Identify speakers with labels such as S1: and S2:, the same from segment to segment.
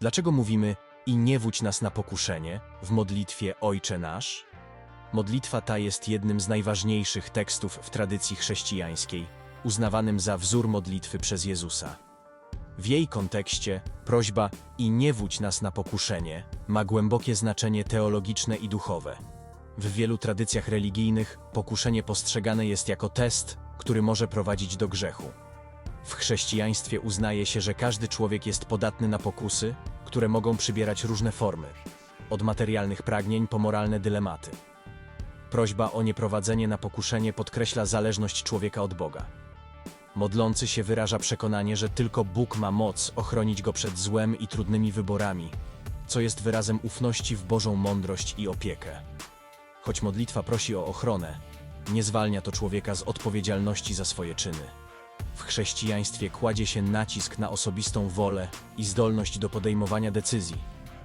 S1: Dlaczego mówimy i nie wódź nas na pokuszenie w modlitwie Ojcze Nasz? Modlitwa ta jest jednym z najważniejszych tekstów w tradycji chrześcijańskiej, uznawanym za wzór modlitwy przez Jezusa. W jej kontekście prośba i nie wódź nas na pokuszenie ma głębokie znaczenie teologiczne i duchowe. W wielu tradycjach religijnych pokuszenie postrzegane jest jako test, który może prowadzić do grzechu. W chrześcijaństwie uznaje się, że każdy człowiek jest podatny na pokusy, które mogą przybierać różne formy, od materialnych pragnień po moralne dylematy. Prośba o nieprowadzenie na pokuszenie podkreśla zależność człowieka od Boga. Modlący się wyraża przekonanie, że tylko Bóg ma moc ochronić go przed złem i trudnymi wyborami, co jest wyrazem ufności w Bożą mądrość i opiekę. Choć modlitwa prosi o ochronę, nie zwalnia to człowieka z odpowiedzialności za swoje czyny. W chrześcijaństwie kładzie się nacisk na osobistą wolę i zdolność do podejmowania decyzji,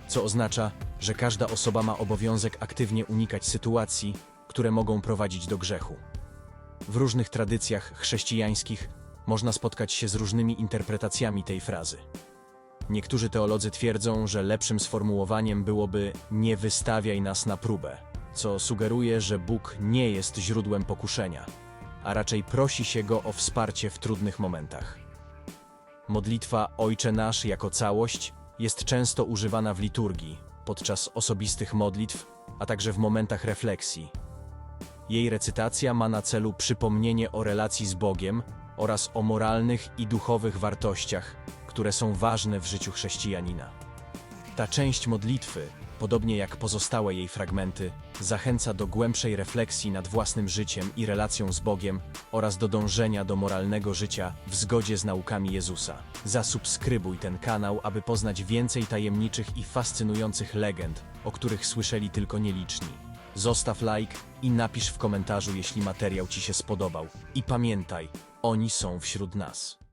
S1: co oznacza, że każda osoba ma obowiązek aktywnie unikać sytuacji, które mogą prowadzić do grzechu. W różnych tradycjach chrześcijańskich można spotkać się z różnymi interpretacjami tej frazy. Niektórzy teolodzy twierdzą, że lepszym sformułowaniem byłoby nie wystawiaj nas na próbę, co sugeruje, że Bóg nie jest źródłem pokuszenia, a raczej prosi się go o wsparcie w trudnych momentach. Modlitwa Ojcze Nasz jako całość jest często używana w liturgii, podczas osobistych modlitw, a także w momentach refleksji. Jej recytacja ma na celu przypomnienie o relacji z Bogiem oraz o moralnych i duchowych wartościach, które są ważne w życiu chrześcijanina. Ta część modlitwy, podobnie jak pozostałe jej fragmenty, zachęca do głębszej refleksji nad własnym życiem i relacją z Bogiem oraz do dążenia do moralnego życia w zgodzie z naukami Jezusa. Zasubskrybuj ten kanał, aby poznać więcej tajemniczych i fascynujących legend, o których słyszeli tylko nieliczni. Zostaw like i napisz w komentarzu, jeśli materiał Ci się spodobał. I pamiętaj, oni są wśród nas.